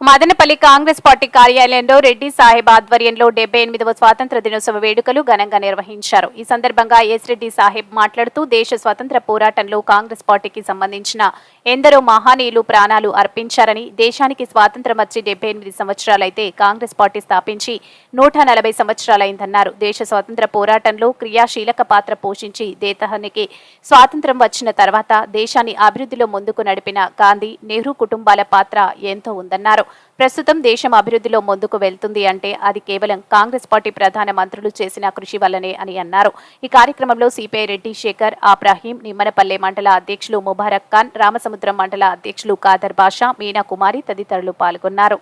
Madanapalle Congress party కార్యాలయంలో రెడ్డి సాహెబ్ ఆధ్వర్యంలో డెబ్బై ఎనిమిదవ స్వాతంత్ర దినోత్సవ వేడుకలు ఘనంగా నిర్వహించారు. ఈ సందర్భంగా ఎస్ రెడ్డి సాహెబ్ మాట్లాడుతూ దేశ స్వతంత్ర పోరాటంలో కాంగ్రెస్ పార్టీకి సంబంధించిన ఎందరో మహానీయులు ప్రాణాలు అర్పించారని దేశానికి స్వాతంత్రం వచ్చి డెబ్బై ఎనిమిది సంవత్సరాలైతే కాంగ్రెస్ పార్టీ స్థాపించి నూట నలభై సంవత్సరాలైందన్నారు. దేశ స్వాతంత్ర పోరాటంలో క్రియాశీలక పాత్ర పోషించి దేశానికి స్వాతంత్రం వచ్చిన తర్వాత దేశాన్ని అభివృద్ధిలో ముందుకు నడిపిన గాంధీ నెహ్రూ కుటుంబాల పాత్ర ఎంతో ఉందన్నారు. ప్రస్తుతం దేశం అభివృద్ధిలో ముందుకు వెళ్తుంది అంటే అది కేవలం కాంగ్రెస్ పార్టీ ప్రధాన మంత్రులు చేసిన కృషి వల్లనే అని అన్నారు. ఈ కార్యక్రమంలో సిపిఐ రెడ్డి శేఖర్ ఆబ్రాహీం నిమ్మనపల్లె మండల అధ్యక్షులు ముబారక్ ఖాన్ రామసముద్రం మండల అధ్యక్షులు కాదర్ బాషా మీనా కుమారి తదితరులు పాల్గొన్నారు.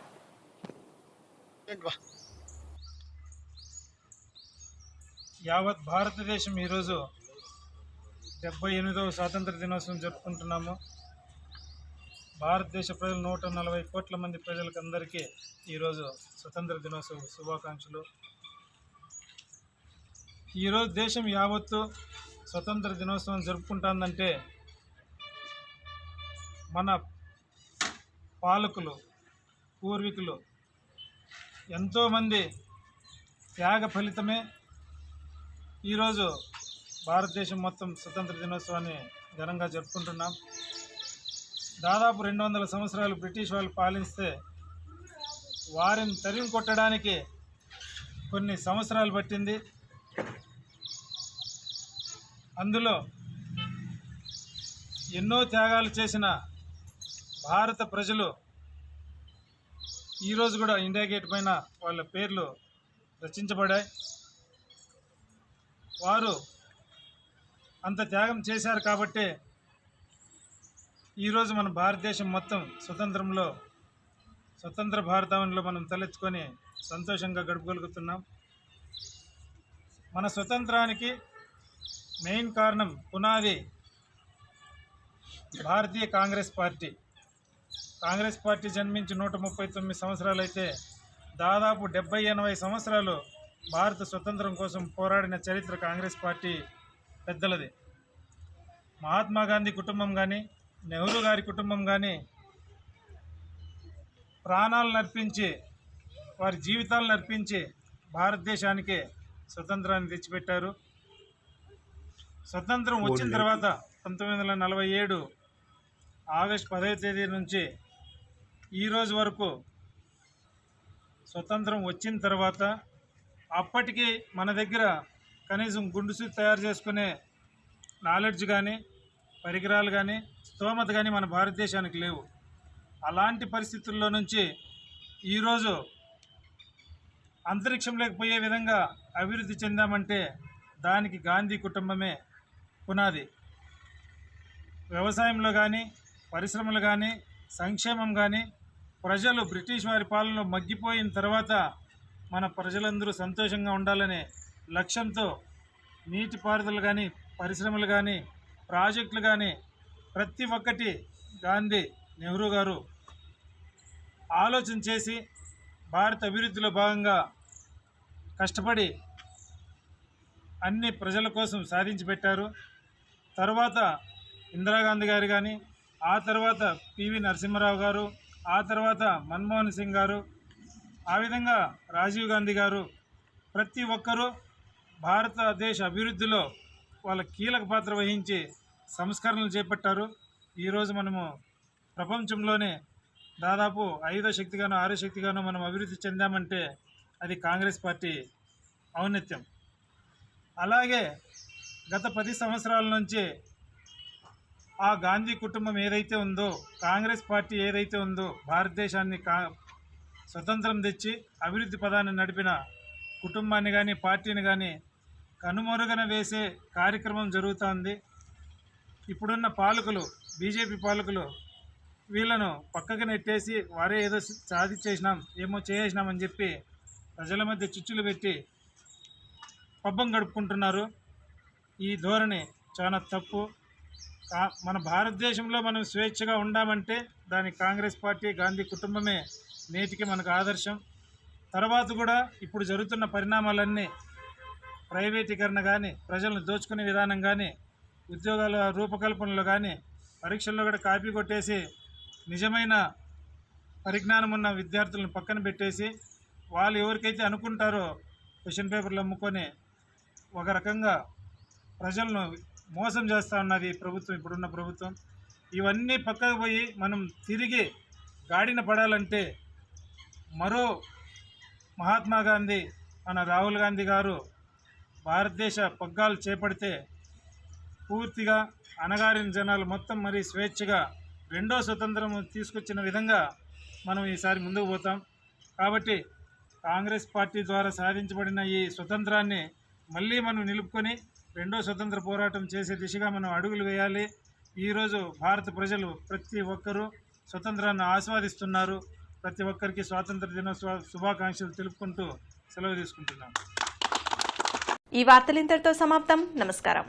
యావత్ భారతదేశం ఈరోజు డెబ్బై ఎనిమిదవ స్వాతంత్ర దినోత్సవం జరుపుకుంటున్నాము. భారతదేశ ప్రజలు నూట నలభై కోట్ల మంది ప్రజలకు అందరికీ ఈరోజు స్వతంత్ర దినోత్సవ శుభాకాంక్షలు. ఈరోజు దేశం యావత్తు స్వతంత్ర దినోత్సవం జరుపుకుంటుందంటే మన పాలకులు పూర్వీకులు ఎంతోమంది త్యాగ ఫలితమే ఈరోజు భారతదేశం మొత్తం స్వతంత్ర దినోత్సవాన్ని ఘనంగా జరుపుకుంటున్నాం. దాదాపు రెండు వందల సంవత్సరాలు బ్రిటిష్ వాళ్ళు పాలిస్తే వారిని తరిమి కొట్టడానికి కొన్ని సంవత్సరాలు పట్టింది. అందులో ఎన్నో త్యాగాలు చేసిన భారత ప్రజలు ఈరోజు కూడా ఇండియా గేట్ పైన వాళ్ళ పేర్లు రచించబడాయి వారు అంత త్యాగం చేశారు కాబట్టి ఈరోజు మన భారతదేశం మొత్తం స్వతంత్రంలో స్వతంత్ర భారతంలో మనం తలెత్తుకొని సంతోషంగా గడపగలుగుతున్నాం. మన స్వతంత్రానికి మెయిన్ కారణం పునాది భారతీయ కాంగ్రెస్ పార్టీ. కాంగ్రెస్ పార్టీ జన్మించి నూట ముప్పై తొమ్మిది సంవత్సరాలు అయితే దాదాపు డెబ్బై ఎనభై సంవత్సరాలు భారత స్వతంత్రం కోసం పోరాడిన చరిత్ర కాంగ్రెస్ పార్టీ పెద్దలది. మహాత్మా గాంధీ కుటుంబం కానీ నెహ్రూ గారి కుటుంబం కానీ ప్రాణాలను అర్పించి వారి జీవితాలను అర్పించి భారతదేశానికి స్వతంత్రాన్ని తెచ్చిపెట్టారు. స్వతంత్రం వచ్చిన తర్వాత పంతొమ్మిది వందల నలభై ఏడు ఆగస్టు పదవ తేదీ నుంచి ఈ రోజు వరకు స్వతంత్రం వచ్చిన తర్వాత అప్పటికి మన దగ్గర కనీసం గుండుసు తయారు చేసుకునే నాలెడ్జ్ కానీ పరికరాలు కానీ స్తోమత కానీ మన భారతదేశానికి లేవు. అలాంటి పరిస్థితుల్లో నుంచి ఈరోజు అంతరిక్షంలోకి పోయే విధంగా అభివృద్ధి చెందామంటే దానికి గాంధీ కుటుంబమే పునాది. వ్యవసాయంలో కానీ పరిశ్రమలు కానీ సంక్షేమం కానీ ప్రజలు బ్రిటిష్ వారి పాలనలో మగ్గిపోయిన తర్వాత మన ప్రజలందరూ సంతోషంగా ఉండాలనే లక్ష్యంతో నీటిపారుదల కానీ పరిశ్రమలు కానీ ప్రాజెక్టులు కానీ ప్రతి ఒక్కటి గాంధీ నెహ్రూ గారు ఆలోచన చేసి భారత అభివృద్ధిలో భాగంగా కష్టపడి అన్ని ప్రజల కోసం సాధించి పెట్టారు. తర్వాత ఇందిరాగాంధీ గారు కానీ ఆ తర్వాత పివి నరసింహారావు గారు ఆ తర్వాత మన్మోహన్ సింగ్ గారు ఆ విధంగా రాజీవ్ గాంధీ గారు ప్రతి ఒక్కరూ భారతదేశ అభివృద్ధిలో వాళ్ళ కీలక పాత్ర వహించి సంస్కరణలు చేపట్టారు. ఈరోజు మనము ప్రపంచంలోనే దాదాపు ఐదో శక్తిగానో ఆరో శక్తిగానో మనం అభివృద్ధి చెందామంటే అది కాంగ్రెస్ పార్టీ ఔన్నత్యం. అలాగే గత పది సంవత్సరాల నుంచి ఆ గాంధీ కుటుంబం ఏదైతే ఉందో కాంగ్రెస్ పార్టీ ఏదైతే ఉందో భారతదేశాన్ని కా స్వతంత్రం తెచ్చి అభివృద్ధి పదాన్ని నడిపిన కుటుంబాన్ని కానీ పార్టీని కానీ కనుమరుగన వేసే కార్యక్రమం జరుగుతోంది. ఇప్పుడున్న పాలకులు బీజేపీ పాలకులు వీళ్ళను పక్కకు నెట్టేసి వారే ఏదో సాధించేసినాం ఏమో చేసేసినామని చెప్పి ప్రజల మధ్య చిచ్చులు పెట్టి పబ్బం గడుపుకుంటున్నారు. ఈ ధోరణి చాలా తప్పు. కా- మన భారతదేశంలో మనం స్వేచ్ఛగా ఉండామంటే దానికి కాంగ్రెస్ పార్టీ గాంధీ కుటుంబమే నేటికి మనకు ఆదర్శం. తర్వాత కూడా ఇప్పుడు జరుగుతున్న పరిణామాలన్నీ ప్రైవేటీకరణ కానీ ప్రజలను దోచుకునే విధానం కానీ ఉద్యోగాల రూపకల్పనలో కానీ పరీక్షల్లో కూడా కాపీ కొట్టేసి నిజమైన పరిజ్ఞానం ఉన్న విద్యార్థులను పక్కన పెట్టేసి వాళ్ళు ఎవరికైతే అనుకుంటారో క్వశ్చన్ పేపర్లు అమ్ముకొని ఒక రకంగా ప్రజలను మోసం చేస్తూ ఉన్నది ప్రభుత్వం ఇప్పుడున్న ప్రభుత్వం. ఇవన్నీ పక్కకు పోయి మనం తిరిగి గాడిన పడాలంటే మరో మహాత్మా గాంధీ మన రాహుల్ గాంధీ గారు భారతదేశ పగ్గాలు చేపడితే పూర్తిగా అణగారిన జనాలు మొత్తం మరి స్వేచ్ఛగా రెండో స్వతంత్రం తీసుకొచ్చిన విధంగా మనం ఈసారి ముందుకు పోతాం. కాబట్టి కాంగ్రెస్ పార్టీ ద్వారా సాధించబడిన ఈ స్వతంత్రాన్ని మళ్ళీ మనం నిలుపుకొని రెండో స్వతంత్ర పోరాటం చేసే దిశగా మనం అడుగులు వేయాలి. ఈరోజు భారత ప్రజలు ప్రతి ఒక్కరూ స్వతంత్రాన్ని ఆస్వాదిస్తున్నారు. ప్రతి ఒక్కరికి స్వాతంత్ర దినోత్సవ శుభాకాంక్షలు తెలుపుకుంటూ సెలవు తీసుకుంటున్నాం ఈ వార్తలు ఇంతటితో సమాప్తం. నమస్కారం.